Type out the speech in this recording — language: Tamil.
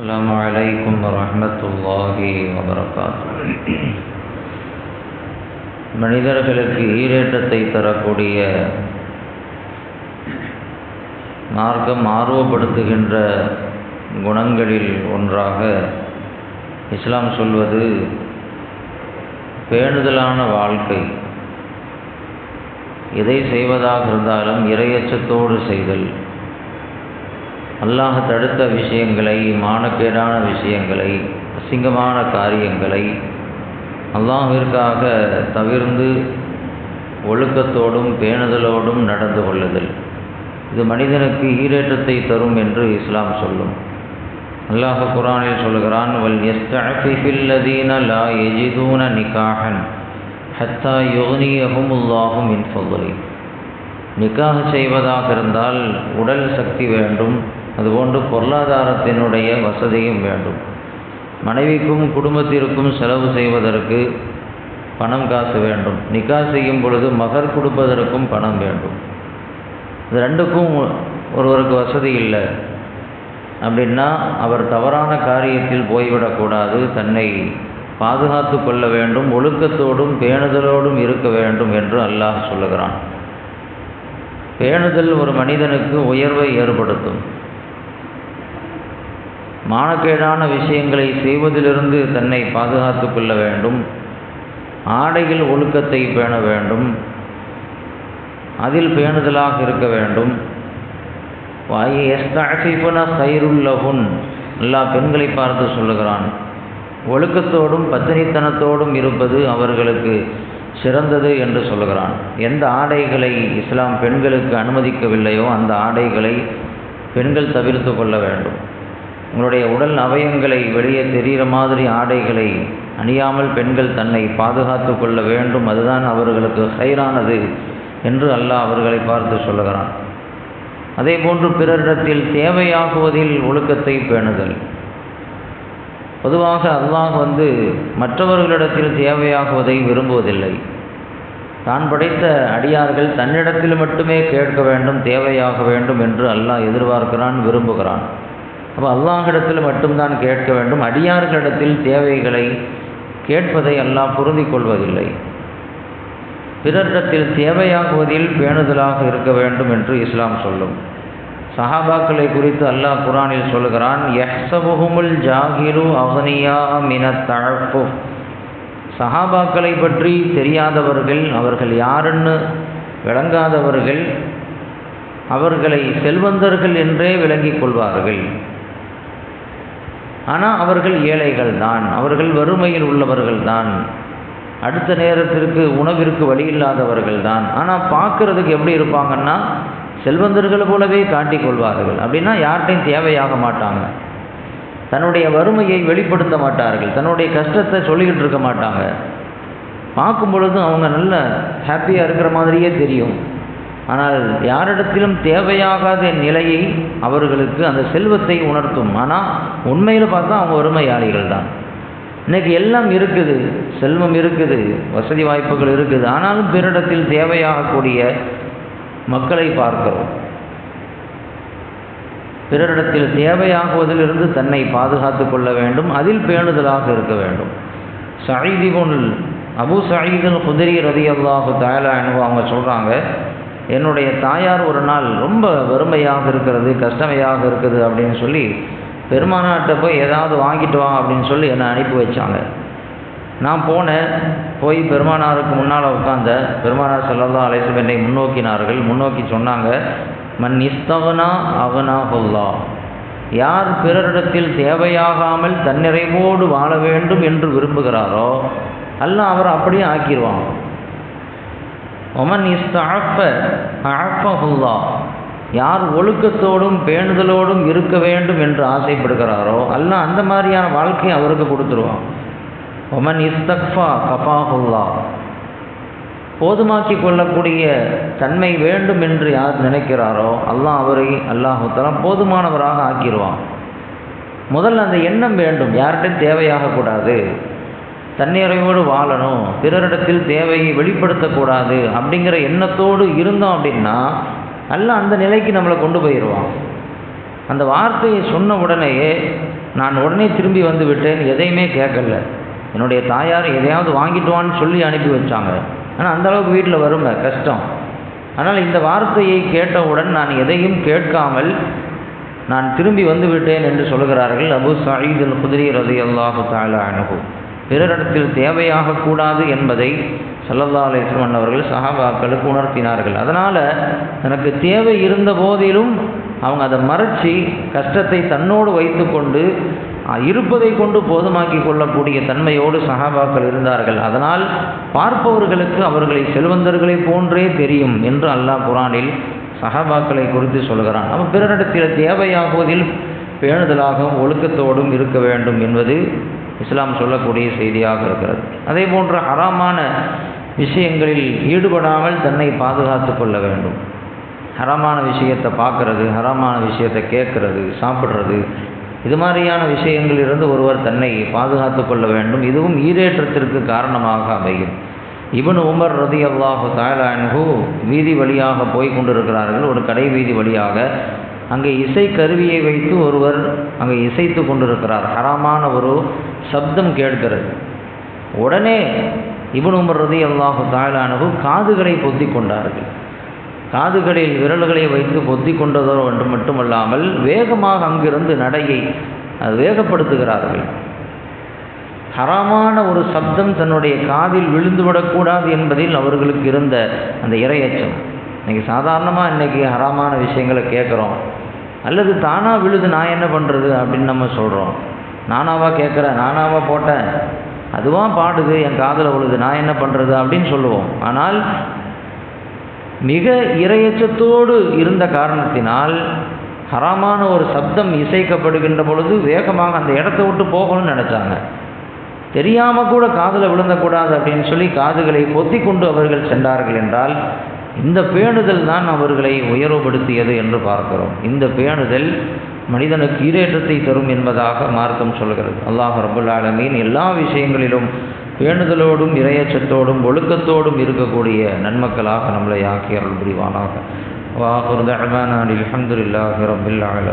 السلام عليكم ورحمة الله وبركاته மனிதர்களுக்கு ஈரேற்றத்தை தரக்கூடிய மார்க்கம் ஆர்வப்படுத்துகின்ற குணங்களில் ஒன்றாக இஸ்லாம் சொல்வது பேணுதலான வாழ்க்கை எதை செய்வதாக இருந்தாலும் இரையச்சத்தோடு செய்தல் அல்லாஹ் தடுத்த விஷயங்களை மானக்கேடான விஷயங்களை அசிங்கமான காரியங்களை அல்லாஹிற்காக தவிர்ந்து ஒழுக்கத்தோடும் பேணுதலோடும் நடந்து கொள்ளுதல். இது மனிதனுக்கு ஈரேற்றத்தை தரும் என்று இஸ்லாம் சொல்லும். அல்லாஹ் குரானில் சொல்கிறான் வல் எஸ்தீன லா எஜிதூன நிகாஹன் ஹத்தா யோனியகுமுல்லாஹும் இன் ஃபضலி நிக்காக செய்வதாக இருந்தால் உடல் சக்தி வேண்டும் அதுபோன்று பொருளாதாரத்தினுடைய வசதியும் வேண்டும். மனைவிக்கும் குடும்பத்திற்கும் செலவு செய்வதற்கு பணம் காசு வேண்டும். நிக்கா செய்யும் பொழுது மகர் கொடுப்பதற்கும் பணம் வேண்டும். இது ரெண்டுக்கும் ஒருவருக்கு வசதி இல்லை. அப்படின்னா அவர் தவறான காரியத்தில் போய்விடக்கூடாது தன்னை பாதுகாத்து கொள்ள வேண்டும். ஒழுக்கத்தோடும் பேணுதலோடும் இருக்க வேண்டும் என்று அல்லாஹ் சொல்லுகிறான். பேணுதல் ஒரு மனிதனுக்கு உயர்வை ஏற்படுத்தும். மானக்கேடான விஷயங்களை செய்வதிலிருந்து தன்னை பாதுகாத்து கொள்ள வேண்டும். ஆடையில் ஒழுக்கத்தை பேண வேண்டும். அதில் பேணுதலாக இருக்க வேண்டும். கைருல்லகுன் எல்லா பெண்களை பார்த்து சொல்லுகிறான். ஒழுக்கத்தோடும் பத்தினித்தனத்தோடும் இருப்பது அவர்களுக்கு சிறந்தது என்று சொல்லுகிறான். எந்த ஆடைகளை இஸ்லாம் பெண்களுக்கு அனுமதிக்கவில்லையோ அந்த ஆடைகளை பெண்கள் தவிர்த்து கொள்ள வேண்டும். உங்களுடைய உடல் அவயங்களை வெளியே தெரிகிற மாதிரி ஆடைகளை அணியாமல் பெண்கள் தன்னை பாதுகாத்து கொள்ள வேண்டும். அதுதான் அவர்களுக்கு ஹைரானது என்று அல்லாஹ் அவர்களை பார்த்து சொல்லுகிறான். அதே போன்று பிறரிடத்தில் தேவையாகுவதில் ஒழுக்கத்தை பேணுதல். பொதுவாக அல்லாஹ் வந்து மற்றவர்களிடத்தில் தேவையாகுவதை விரும்புவதில்லை. தான் படைத்த அடியார்கள் தன்னிடத்தில் மட்டுமே கேட்க வேண்டும் தேவையாக வேண்டும் என்று அல்லாஹ் எதிர்பார்க்கிறான் விரும்புகிறான். அப்போ அல்லாஹிடத்தில் மட்டும்தான் கேட்க வேண்டும். அடியார்களிடத்தில் தேவைகளை கேட்பதை அல்லாஹ் பொருந்தி கொள்வதில்லை. பிறரிடத்தில் தேவையாகுவதில் பேணுதலாக இருக்க வேண்டும் என்று இஸ்லாம் சொல்லும். சஹாபாக்களை குறித்து அல்லாஹ் குரானில் சொல்கிறான் எஹ்சபுகுமுல் ஜாகிரு அவனியா மின தழப்பு சஹாபாக்களை பற்றி தெரியாதவர்கள் அவர்கள் யாருன்னு விளங்காதவர்கள் அவர்களை செல்வந்தர்கள் என்றே விளங்கிக் கொள்வார்கள். ஆனால் அவர்கள் ஏழைகள் தான் அவர்கள் வறுமையில் உள்ளவர்கள் தான் அடுத்த நேரத்திற்கு உணவிற்கு வழி இல்லாதவர்கள் தான் ஆனால் பார்க்குறதுக்கு எப்படி இருப்பாங்கன்னா செல்வந்தர்களை போலவே காட்டிக்கொள்வார்கள் அப்படின்னா யார்கிட்டையும் தேவையாக மாட்டாங்க. தன்னுடைய வறுமையை வெளிப்படுத்த மாட்டார்கள். தன்னுடைய கஷ்டத்தை சொல்லிக்கிட்டு இருக்க மாட்டாங்க. பார்க்கும் பொழுதும் அவங்க நல்ல ஹாப்பியாக இருக்கிற மாதிரியே தெரியும். ஆனால் யாரிடத்திலும் தேவையாகாத நிலையை அவர்களுக்கு அந்த செல்வத்தை உணர்த்தும். ஆனால் உண்மையில் பார்த்தா அவங்க வறுமையாளிகள் தான். இன்றைக்கி எல்லாம் இருக்குது செல்வம் இருக்குது வசதி வாய்ப்புகள் இருக்குது. ஆனாலும் பிறரிடத்தில் தேவையாகக்கூடிய மக்களை பார்க்கிறோம். பிறரிடத்தில் தேவையாகுவதிலிருந்து தன்னை பாதுகாத்து கொள்ள வேண்டும். அதில் பேணுதலாக இருக்க வேண்டும். சயீதிபுல் அபு சயீதல் குதிரி ரதி அல்லாஹு தயாலா அவங்க சொல்கிறாங்க என்னுடைய தாயார் ஒரு நாள் ரொம்ப வறுமையாக இருக்கிறது கஷ்டமையாக இருக்குது அப்படின்னு சொல்லி பெருமானாட்ட போய் ஏதாவது வாங்கிட்டு வா அப்படின்னு சொல்லி என்னை அனுப்பி வச்சாங்க. நான் போனேன் போய் பெருமானாருக்கு முன்னால் உட்காந்த பெருமானார் செல்லலாம் அலைசம் என்னை முன்னோக்கினார்கள். முன்னோக்கி சொன்னாங்க மண் இஸ்தவனா அவனா ஹொல்லா யார் பிறரிடத்தில் தேவையாகாமல் தன்னிறைவோடு வாழ வேண்டும் என்று விரும்புகிறாரோ அல்ல அவர் அப்படியே ஆக்கிடுவான். ஒமன் இஸ்தாஃப அஃபஹுல்லா யார் ஒழுக்கத்தோடும் பேணுதலோடும் இருக்க வேண்டும் என்று ஆசைப்படுகிறாரோ அல்ல அந்த மாதிரியான வாழ்க்கையை அவருக்கு கொடுத்துருவான். ஒமன் இஸ்தக்ஃபா கஃபாஹுல்லா போதுமாக்கி கொள்ளக்கூடிய தன்மை வேண்டும் என்று யார் நினைக்கிறாரோ அல்லாஹ் அவரை அல்லாஹுத்தலாம் போதுமானவராக ஆக்கிடுவான் முதல்ல அந்த எண்ணம் வேண்டும் யார்கிட்டையும் தேவையாகக்கூடாது. தன்னிறைவோடு வாழணும். பிறரிடத்தில் தேவையை வெளிப்படுத்தக்கூடாது அப்படிங்கிற எண்ணத்தோடு இருந்தோம் அப்படின்னா அல்ல அந்த நிலைக்கு நம்மளை கொண்டு போயிடுவான் அந்த வார்த்தையை சொன்ன உடனேயே நான் உடனே திரும்பி வந்து விட்டேன் எதையுமே கேட்கல. என்னுடைய தாயார் எதையாவது வாங்கிட்டு வான்னு சொல்லி அனுப்பி வச்சாங்க. ஆனால் அந்தளவுக்கு வீட்டில் வருங்க கஷ்டம். ஆனால் இந்த வார்த்தையை கேட்டவுடன் நான் எதையும் கேட்காமல் நான் திரும்பி வந்து விட்டேன் என்று சொல்கிறார்கள் அபு சயீத் அல் குதிரி ரதி அல்லாஹு தாலா பிறரிடத்தில் தேவையாக கூடாது என்பதை சல்லல்லா அலிஸ்மன் அவர்கள் சஹாபாக்களுக்கு உணர்த்தினார்கள். அதனால் தனக்கு தேவை இருந்த போதிலும் அவங்க அதை மறைச்சி கஷ்டத்தை தன்னோடு வைத்துக்கொண்டு இருப்பதை கொண்டு போதுமாக்கி கொள்ளக்கூடிய தன்மையோடு சஹாபாக்கள் இருந்தார்கள். அதனால் பார்ப்பவர்களுக்கு அவர்களை செல்வந்தர்களை போன்றே தெரியும் என்று அல்லாஹ் குரானில் சஹாபாக்களை குறித்து சொல்கிறான். நம்ம பிறரிடத்தில் தேவையாகுவதில் பேணுதலாகவும் ஒழுக்கத்தோடும் இருக்க வேண்டும் என்பது இஸ்லாம் சொல்லக்கூடிய செய்தியாக இருக்கிறது. அதே போன்ற ஹராமான விஷயங்களில் ஈடுபடாமல் தன்னை பாதுகாத்து கொள்ள வேண்டும். ஹரமான விஷயத்தை பார்க்கறது ஹரமான விஷயத்தை கேட்கறது சாப்பிட்றது இது மாதிரியான விஷயங்களிலிருந்து ஒருவர் தன்னை பாதுகாத்து கொள்ள வேண்டும். இதுவும் ஈரேற்றத்திற்கு காரணமாக அமையும். இவன் உமர் ரதி அல்லாஹு தாயலான்ஹு வீதி வழியாக போய் கொண்டிருக்கிறார்கள். ஒரு கடை வீதி வழியாக. அங்கே இசை கருவியை வைத்து ஒருவர் அங்கே இசைத்து கொண்டிருக்கிறார். ஹரமான ஒரு சப்தம் கேட்கிறது உடனே இவன் உமர் ரதி அல்லாஹு காதுகளை பொத்தி கொண்டார்கள். காதுகளில் விரல்களை வைத்து பொத்தி கொண்டதோ என்று மட்டுமல்லாமல் வேகமாக அங்கிருந்து நடையை அது வேகப்படுத்துகிறார்கள். ஹராமான ஒரு சப்தம் தன்னுடைய காதில் விழுந்துவிடக்கூடாது என்பதில் அவர்களுக்கு இருந்த அந்த இரையச்சம். இன்றைக்கி சாதாரணமாக இன்றைக்கி ஹராமான விஷயங்களை கேட்குறோம். அல்லது தானாக விழுது நான் என்ன பண்ணுறது அப்படின்னு நம்ம சொல்கிறோம் நானாவா கேட்குறேன் நானாவா போட்டேன். அதுவாக பாடுது என் காதில் விழுது நான் என்ன பண்ணுறது அப்படின்னு சொல்லுவோம். ஆனால் மிக இரையச்சத்தோடு இருந்த காரணத்தினால் ஹராமான ஒரு சப்தம் இசைக்கப்படுகின்ற பொழுது வேகமாக அந்த இடத்த விட்டு போகணும்னு நினச்சாங்க. தெரியாமல் கூட காதில் விழுந்தக்கூடாது அப்படின்னு சொல்லி காதுகளை பொத்தி கொண்டு அவர்கள் சென்றார்கள் என்றால் இந்த பேணுதல் தான் அவர்களை உயர்வுபடுத்தியது என்று பார்க்கிறோம். இந்த பேணுதல் மனிதனுக்கு ஈரேற்றத்தை தரும் என்பதாக மார்க்கம் சொல்கிறது. அல்லாஹ் ரபுல் ஆலமீன் எல்லா விஷயங்களிலும் பேணுதலோடும் இரையச்சத்தோடும் ஒழுக்கத்தோடும் இருக்கக்கூடிய நன்மக்களாக நம்மளை ஆக்கி அருள் புரிவானாக வாஹுர் தஹ்மான் அலி அஹமதுல்லாஹி ரபுல் ஆலம்